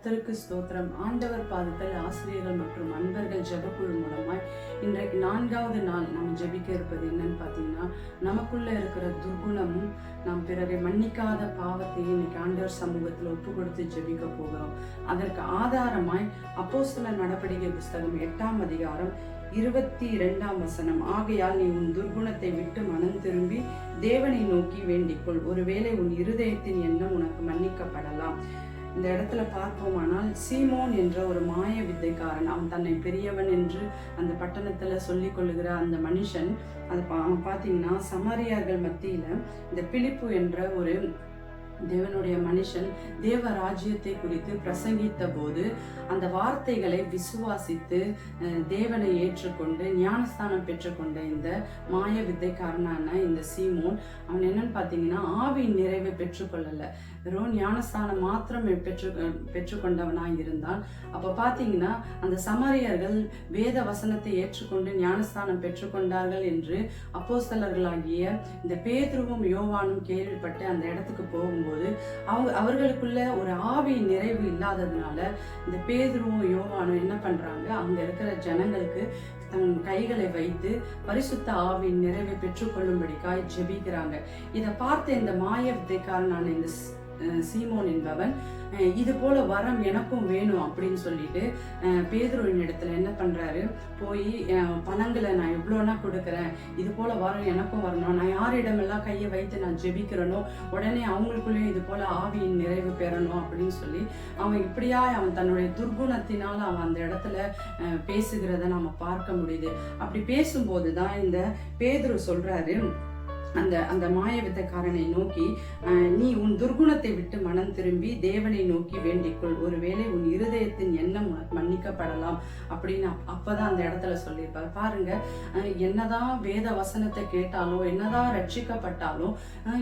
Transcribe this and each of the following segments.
கர்த்தருக்கு ஸ்தோத்திரம். ஆண்டவர் பாதத்தில் ஆசிரியர்கள் மற்றும் அன்பர்கள் ஜபக்குழு மூலமாய் இன்றைக்கு நான்காவது நாள் நம்ம ஜபிக்க இருப்பது என்னன்னு பார்த்தீங்கன்னா நமக்குள்ள இருக்கிற துர்குணமும் நாம் பிறரை மன்னிக்காத பாவத்தையும் இன்னைக்கு ஆண்டவர் சமூகத்தில் ஒப்பு கொடுத்து ஜபிக்க போகிறோம். அதற்கு ஆதாரமாய் அப்போ சில நடவடிக்கை புஸ்தகம் எட்டாம் அதிகாரம் இருபத்தி இரண்டாம் வசனம். ஆகையால் நீ உன் துர்குணத்தை விட்டு மனம் திரும்பி தேவனை நோக்கி வேண்டிக்கொள். ஒருவேளை உன் இருதயத்தின் எண்ணம் உனக்கு மன்னிக்கப்படலாம். இந்த இடத்துல பார்ப்போமானால் சீமோன் என்ற ஒரு மாய வித்தைக்காரன் அவன் தன்னை பெரியவன் என்று அந்த பட்டணத்துல சொல்லிக் கொள்ளுகிற அந்த மனுஷன் அது பா அவன் பார்த்தீங்கன்னா சமாரியார்கள் மத்தியில இந்த பிலிப்பு என்ற ஒரு தேவனுடைய மனுஷன் தேவ ராஜ்யத்தை குறித்து பிரசங்கித்த போது அந்த வார்த்தைகளை விசுவாசித்து தேவனை ஏற்றுக்கொண்டு ஞானஸ்தானம் பெற்றுக்கொண்ட இந்த மாய வித்தைக்காரனான இந்த சீமோன் அவன் என்னன்னு பார்த்தீங்கன்னா ஆவியின் நிறைவை பெற்றுக்கொள்ளல. வெறும் ஞானஸ்தானம் மாத்திரம் பெற்று பெற்றுக்கொண்டவனாக இருந்தான். அப்போ பார்த்தீங்கன்னா அந்த சமாரியர்கள் வேத வசனத்தை ஏற்றுக்கொண்டு ஞானஸ்தானம் பெற்றுக்கொண்டார்கள் என்று அப்போஸ்தலர்களாகிய இந்த பேதுருவும் யோவானும் கேள்விப்பட்டு அந்த இடத்துக்கு போகும்போது அவங்க அவர்களுக்குள்ள ஒரு ஆவி நிறைவு இல்லாததுனால இந்த பேதுருவும் யோகானும் என்ன பண்றாங்க? அங்க இருக்கிற ஜனங்களுக்கு தன் கைகளை வைத்து பரிசுத்த ஆவியின் நிறைவை பெற்றுக்கொள்ளும்படிக்காய் ஜெபிக்கிறாங்க. இதை பார்த்த இந்த மாய வித்தைக்காரனான இந்த சீமோன் என்பவன். இது போல வரம் எனக்கும் வேணும் அப்படின்னு சொல்லிட்டு பேதுருவின் இடத்துல என்ன பண்றாரு? போய் பணங்களை நான் எவ்வளோனா கொடுக்குறேன். இது போல வரம் எனக்கும் வரணும். நான் யாரிடமெல்லாம் கையை வைத்து நான் ஜெபிக்கிறேனோ உடனே அவங்களுக்குள்ளேயும் இது போல ஆவியின் நிறைவு பெறணும் அப்படின்னு சொல்லி அவன் இப்படியா அவன் தன்னுடைய துர்குணத்தினால் அவன் அந்த இடத்துல பேசுகிறத நம்ம பார்க்க முடியுது. அப்படி பேசும்போது தான் இந்த பேதுரு சொல்றாரு அந்த அந்த மாயவித்தக்காரனை நோக்கி நீ உன் துர்குணத்தை விட்டு மனம் திரும்பி தேவனை நோக்கி வேண்டிக்கொள். ஒருவேளை உன் இருதயத்தின் எண்ணம் மன்னிக்கப்படலாம். அப்படின்னு அப்பதான் அந்த இடத்துல சொல்லியிருப்பார். பாருங்க என்னதான் வேத வசனத்தை கேட்டாலும் என்னதான் ரட்சிக்கப்பட்டாலும்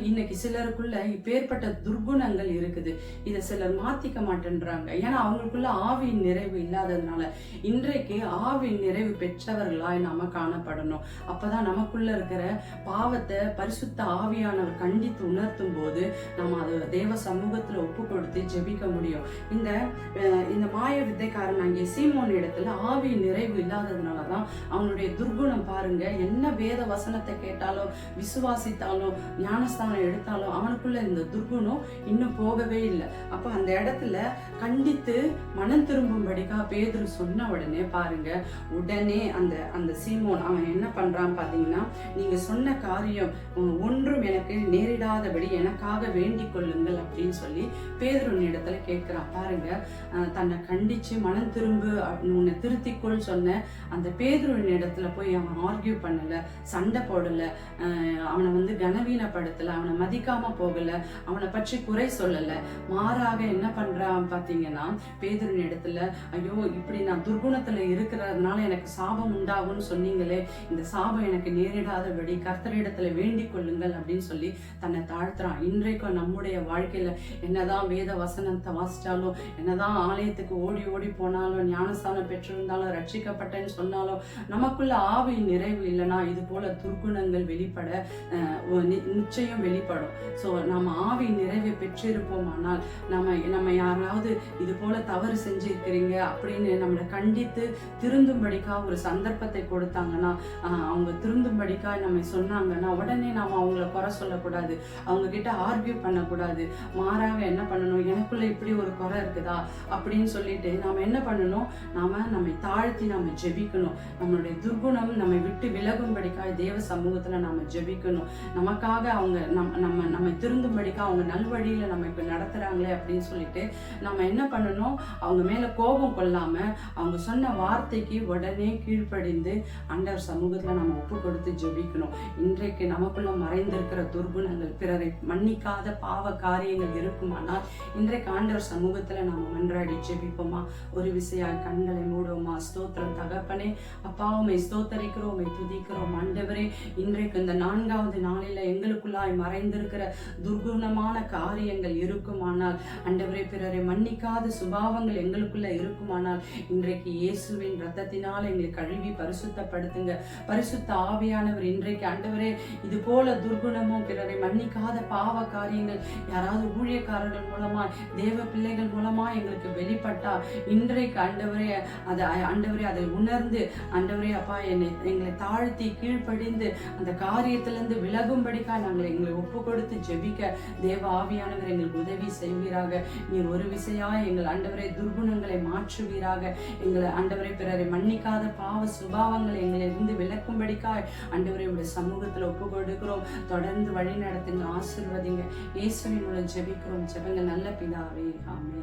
இன்னைக்கு சிலருக்குள்ள இப்பேற்பட்ட துர்குணங்கள் இருக்குது. இதை சிலர் மாத்திக்க மாட்டேன்றாங்க. ஏன்னா அவங்களுக்குள்ள ஆவியின் நிறைவு இல்லாததுனால இன்றைக்கு ஆவியின் நிறைவு பெற்றவர்களாய் நாம காணப்படணும். அப்பதான் நமக்குள்ள இருக்கிற பாவத்தை பரிசுத்த ஆவியானவர் கண்டித்து உணர்த்தும் போது நம்ம அதை தேவ சமூகத்துல ஒப்பு கொடுத்து ஜெபிக்க முடியும். இந்த அஹ், இந்த மாய வித்தைக்காரன் அங்கே சீமோன் இடத்துல ஆவி நிறைவு இல்லாததுனாலதான் அவனுடைய துர்குணம் பாருங்க. என்ன வேத வசனத்தை கேட்டாலும் விசுவாசித்தாலும் ஞானஸ்தானம் எடுத்தாலும் அவனுக்குள்ள இந்த துர்குணம் இன்னும் போகவே இல்லை. அப்போ அந்த இடத்துல கண்டித்து மனம் திரும்பும்படிக்கா பேதுரு சொன்ன உடனே பாருங்க உடனே அந்த அந்த சீமோன் அவன் என்ன பண்றான் பாத்தீங்கன்னா நீங்க சொன்ன காரியம் ஒன்றும் எனக்கு நேரிடாதபடி எனக்காக வேண்டிக் கொள்ளுங்கள் அப்படின்னு சொல்லி பேதுருவின் இடத்துல கேட்கிறான். பாருங்க தன்னை கண்டிச்சு மனம் திரும்பு அப்படின்னு உன்னை திருத்திக்கொள் சொன்ன அந்த பேதுருவின் இடத்துல போய் அவன் ஆர்கியூ பண்ணல சண்டை போடல அவனை வந்து கனவீனப்படுத்தல அவனை மதிக்காம போகல அவனை பற்றி குறை சொல்லல. மாறாக என்ன பண்றான் பாத்தீங்கன்னா பேதுருவின் இடத்துல ஐயோ இப்படி நான் துர்குணத்துல இருக்கிறதுனால எனக்கு சாபம் உண்டாகும்னு சொன்னீங்களே இந்த சாபம் எனக்கு நேரிடாதபடி கர்த்தரிடத்துல வேண்டி கொள்ளுங்கள் அப்படின்னு சொல்லி தன்னை தாழ்த்துறான். இன்றைக்கும் நம்முடைய வாழ்க்கையில என்னதான் வேத வசனத்தை வாசித்தாலும் என்னதான் ஆலயத்துக்கு ஓடி ஓடி போனாலும் ஞானஸ்தானம் பெற்றிருந்தாலும் ரட்சிக்கப்பட்டேன்னு சொன்னாலும் நமக்குள்ள ஆவி நிறைவு இல்லைன்னா இது போல துர்க்குணங்கள் வெளிப்பட நிச்சயம் வெளிப்படும். ஸோ நம்ம ஆவி நிறைவு பெற்றிருப்போமானால் நம்ம நம்ம யாராவது இது போல தவறு செஞ்சிருக்கிறீங்க அப்படின்னு நம்மளை கண்டித்து திருந்தும்படிக்கா ஒரு சந்தர்ப்பத்தை கொடுத்தாங்கன்னா அவங்க திருந்தும்படிக்கா நம்ம சொன்னாங்கன்னா உடனே நாம அவங்கள குறை சொல்லக்கூடாது. அவங்க கிட்ட ஆர்கியூ பண்ணக்கூடாது. மாறாக என்ன பண்ணணும்? எனக்குள்ள இப்படி ஒரு குறை இருக்குதா? அப்படின்னு சொல்லிட்டு நாம் என்ன பண்ணணும்? நாம நம்மை தாழ்த்தி நாம ஜெபிக்கணும். நம்மளுடைய துர்குணம் நம்மை விட்டு விலகும்படிக்காக தேவ சமூகத்தில் நாம ஜெபிக்கணும். நமக்காக அவங்க நம்ம நம்ம நம்ம திருந்தும்படிக்கா அவங்க நல்வழியில் நம்ம இப்போ நடத்துகிறாங்களே அப்படின்னு சொல்லிட்டு நம்ம என்ன பண்ணணும்? அவங்க மேலே கோபம் கொள்ளாமல் அவங்க சொன்ன வார்த்தைக்கு உடனே கீழ்ப்படிந்து அண்டர் சமூகத்தில் நம்ம ஒப்பு கொடுத்து ஜெபிக்கணும். இன்றைக்கு நமக்குள்ள மறைந்திருக்கிற துர்குணங்கள் பிறரை மன்னிக்காத பாவ காரியங்கள் இருக்குமானால் இன்றைக்கு ஆண்டவர் சமூகத்தில் நாம் மன்றாடி ஜெபிப்போமா? ஒரு விசையாய் கண்களை மூடுவோமா? ஸ்தோத்திரம் தகப்பனே அப்பா உமை ஸ்தோத்தரிக்கிறோம் உமை துதிக்கிறோம். ஆண்டவரே இன்றைக்கு இந்த நான்காவது நாளில் எங்களுக்குள்ளாய் மறைந்திருக்கிற துர்குணமான காரியம் காரியங்கள் இருக்குமானால் அண்டவரை பிறரை மன்னிக்காத சுபாவங்கள் எங்களுக்குள்ள இருக்குமானால் இன்றைக்கு இயேசுவின் ரத்தத்தினால் எங்களை கழுவி பரிசுத்தப்படுத்துங்க. பரிசுத்த ஆவியானவர் இன்றைக்கு ஆண்டவரே இது போல துர்குணமும் பிறரை மன்னிக்காத பாவ காரியங்கள் யாராவது ஊழியக்காரர்கள் மூலமா தேவ பிள்ளைகள் மூலமா எங்களுக்கு வெளிப்பட்டா இன்றைக்கு ஆண்டவரே அதை ஆண்டவரே அதை உணர்ந்து ஆண்டவரே அப்பா என்னை எங்களை தாழ்த்தி கீழ்ப்படிந்து அந்த காரியத்திலிருந்து விலகும்படிக்கா நாங்கள் எங்களை ஒப்பு கொடுத்து ஜெபிக்க தேவ ஆவியான ஆவியானவர் எங்களுக்கு உதவி செய்வீராக. நீர் ஒரு விசையா எங்கள் ஆண்டவரை துர்குணங்களை மாற்றுவீராக. எங்களை ஆண்டவரை பிறரை மன்னிக்காத பாவ சுபாவங்களை எங்களை இருந்து விலக்கும்படிக்காய் ஆண்டவரை உடைய சமூகத்தில் ஒப்பு கொடுக்கிறோம் தொடர்ந்து வழி நடத்துங்க ஆசிர்வதிங்க. இயேசுவின் மூலம் ஜெபிக்கிறோம். ஜெபங்க நல்ல பிதாவே ஆமே